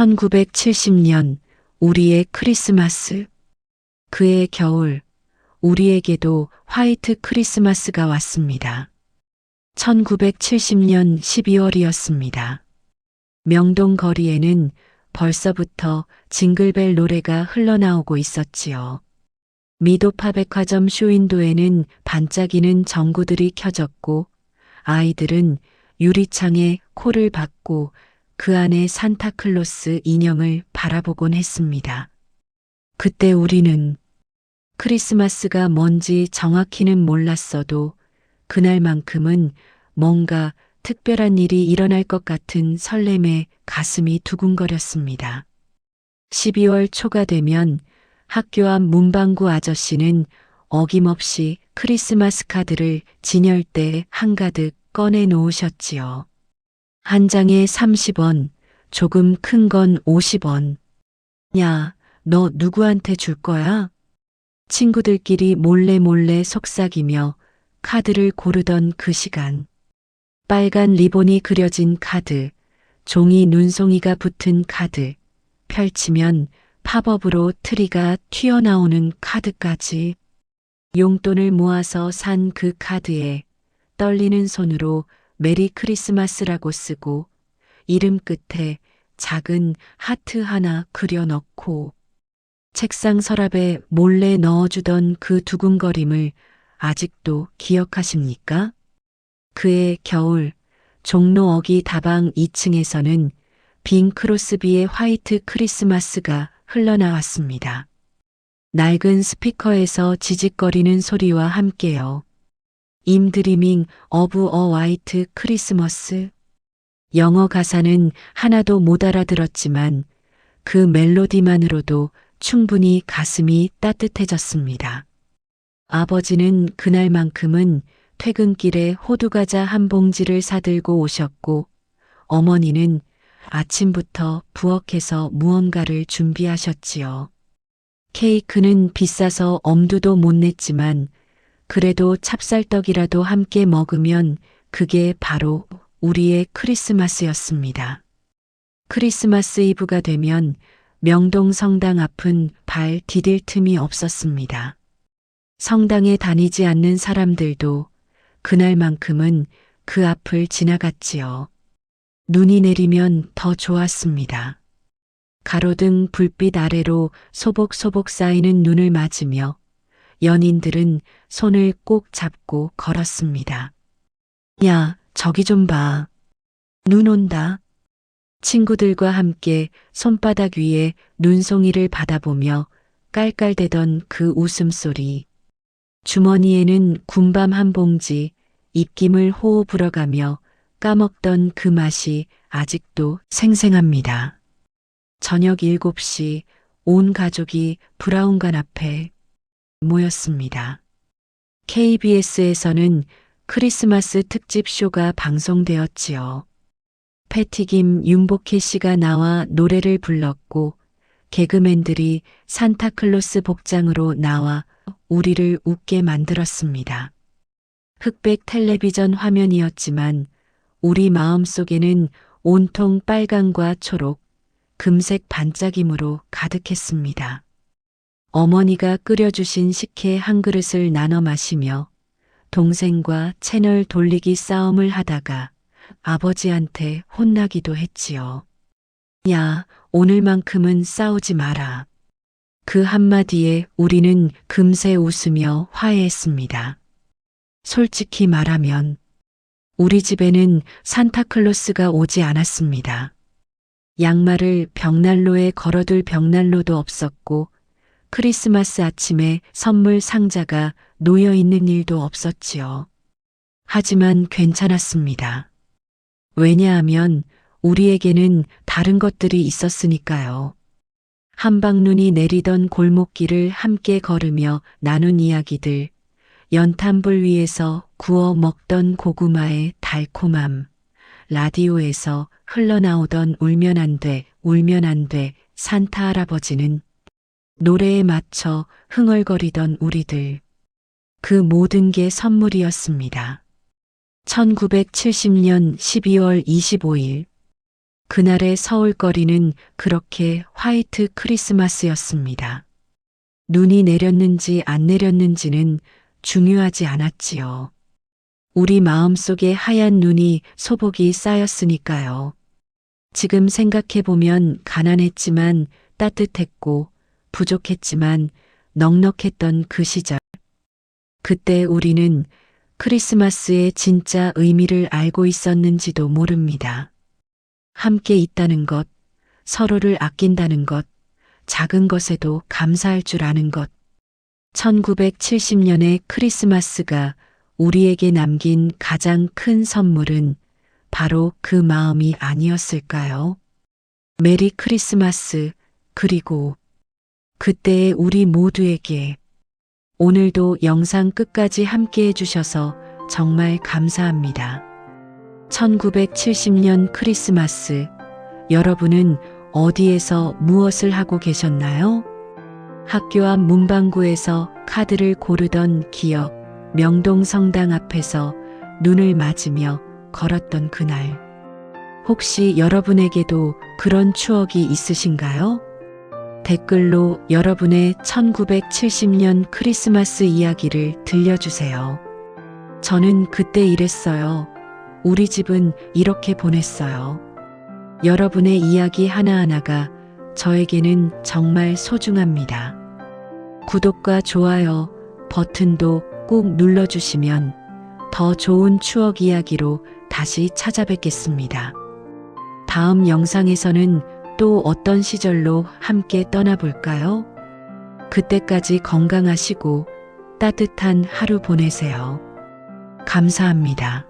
1970년 우리의 크리스마스. 그의 겨울, 우리에게도 화이트 크리스마스가 왔습니다. 1970년 12월이었습니다. 명동 거리에는 벌써부터 징글벨 노래가 흘러나오고 있었지요. 미도파 백화점 쇼윈도에는 반짝이는 전구들이 켜졌고 아이들은 유리창에 코를 박고 그 안에 산타클로스 인형을 바라보곤 했습니다. 그때 우리는 크리스마스가 뭔지 정확히는 몰랐어도 그날만큼은 뭔가 특별한 일이 일어날 것 같은 설렘에 가슴이 두근거렸습니다. 12월 초가 되면 학교 앞 문방구 아저씨는 어김없이 크리스마스 카드를 진열대에 한가득 꺼내 놓으셨지요. 한 장에 30원, 조금 큰 건 50원. 야, 너 누구한테 줄 거야? 친구들끼리 몰래 몰래 속삭이며 카드를 고르던 그 시간. 빨간 리본이 그려진 카드, 종이 눈송이가 붙은 카드, 펼치면 팝업으로 트리가 튀어나오는 카드까지. 용돈을 모아서 산 그 카드에 떨리는 손으로 메리 크리스마스라고 쓰고 이름 끝에 작은 하트 하나 그려 넣고 책상 서랍에 몰래 넣어주던 그 두근거림을 아직도 기억하십니까? 그의 겨울 종로 어기 다방 2층에서는 빈 크로스비의 화이트 크리스마스가 흘러나왔습니다. 낡은 스피커에서 지직거리는 소리와 함께요. 임 드리밍 어브 어 화이트 크리스머스. 영어 가사는 하나도 못 알아들었지만 그 멜로디만으로도 충분히 가슴이 따뜻해졌습니다. 아버지는 그날만큼은 퇴근길에 호두과자 한 봉지를 사들고 오셨고 어머니는 아침부터 부엌에서 무언가를 준비하셨지요. 케이크는 비싸서 엄두도 못 냈지만 그래도 찹쌀떡이라도 함께 먹으면 그게 바로 우리의 크리스마스였습니다. 크리스마스 이브가 되면 명동 성당 앞은 발 디딜 틈이 없었습니다. 성당에 다니지 않는 사람들도 그날만큼은 그 앞을 지나갔지요. 눈이 내리면 더 좋았습니다. 가로등 불빛 아래로 소복소복 쌓이는 눈을 맞으며 연인들은 손을 꼭 잡고 걸었습니다. 야, 저기 좀 봐. 눈 온다. 친구들과 함께 손바닥 위에 눈송이를 받아보며 깔깔대던 그 웃음소리. 주머니에는 군밤 한 봉지, 입김을 호호 불어가며 까먹던 그 맛이 아직도 생생합니다. 저녁 7시 온 가족이 브라운관 앞에 모였습니다. KBS에서는 크리스마스 특집 쇼가 방송되었지요. 패티김 윤복희 씨가 나와 노래를 불렀고 개그맨들이 산타클로스 복장으로 나와 우리를 웃게 만들었습니다. 흑백 텔레비전 화면이었지만 우리 마음 속에는 온통 빨강과 초록, 금색 반짝임으로 가득했습니다. 어머니가 끓여주신 식혜 한 그릇을 나눠 마시며 동생과 채널 돌리기 싸움을 하다가 아버지한테 혼나기도 했지요. 야, 오늘만큼은 싸우지 마라. 그 한마디에 우리는 금세 웃으며 화해했습니다. 솔직히 말하면 우리 집에는 산타클로스가 오지 않았습니다. 양말을 벽난로에 걸어둘 벽난로도 없었고 크리스마스 아침에 선물 상자가 놓여 있는 일도 없었지요. 하지만 괜찮았습니다. 왜냐하면 우리에게는 다른 것들이 있었으니까요. 한방눈이 내리던 골목길을 함께 걸으며 나눈 이야기들, 연탄불 위에서 구워 먹던 고구마의 달콤함, 라디오에서 흘러나오던 울면 안 돼, 울면 안 돼, 산타 할아버지는 노래에 맞춰 흥얼거리던 우리들. 그 모든 게 선물이었습니다. 1970년 12월 25일 그날의 서울거리는 그렇게 화이트 크리스마스였습니다. 눈이 내렸는지 안 내렸는지는 중요하지 않았지요. 우리 마음속에 하얀 눈이 소복이 쌓였으니까요. 지금 생각해보면 가난했지만 따뜻했고 부족했지만 넉넉했던 그 시절. 그때 우리는 크리스마스의 진짜 의미를 알고 있었는지도 모릅니다. 함께 있다는 것, 서로를 아낀다는 것, 작은 것에도 감사할 줄 아는 것. 1970년의 크리스마스가 우리에게 남긴 가장 큰 선물은 바로 그 마음이 아니었을까요? 메리 크리스마스, 그리고 그때의 우리 모두에게 오늘도 영상 끝까지 함께 해주셔서 정말 감사합니다. 1970년 크리스마스, 여러분은 어디에서 무엇을 하고 계셨나요? 학교 앞 문방구에서 카드를 고르던 기억, 명동 성당 앞에서 눈을 맞으며 걸었던 그날. 혹시 여러분에게도 그런 추억이 있으신가요? 댓글로 여러분의 1970년 크리스마스 이야기를 들려주세요. 저는 그때 이랬어요. 우리 집은 이렇게 보냈어요. 여러분의 이야기 하나하나가 저에게는 정말 소중합니다. 구독과 좋아요 버튼도 꼭 눌러주시면 더 좋은 추억 이야기로 다시 찾아뵙겠습니다. 다음 영상에서는 또 어떤 시절로 함께 떠나볼까요? 그때까지 건강하시고 따뜻한 하루 보내세요. 감사합니다.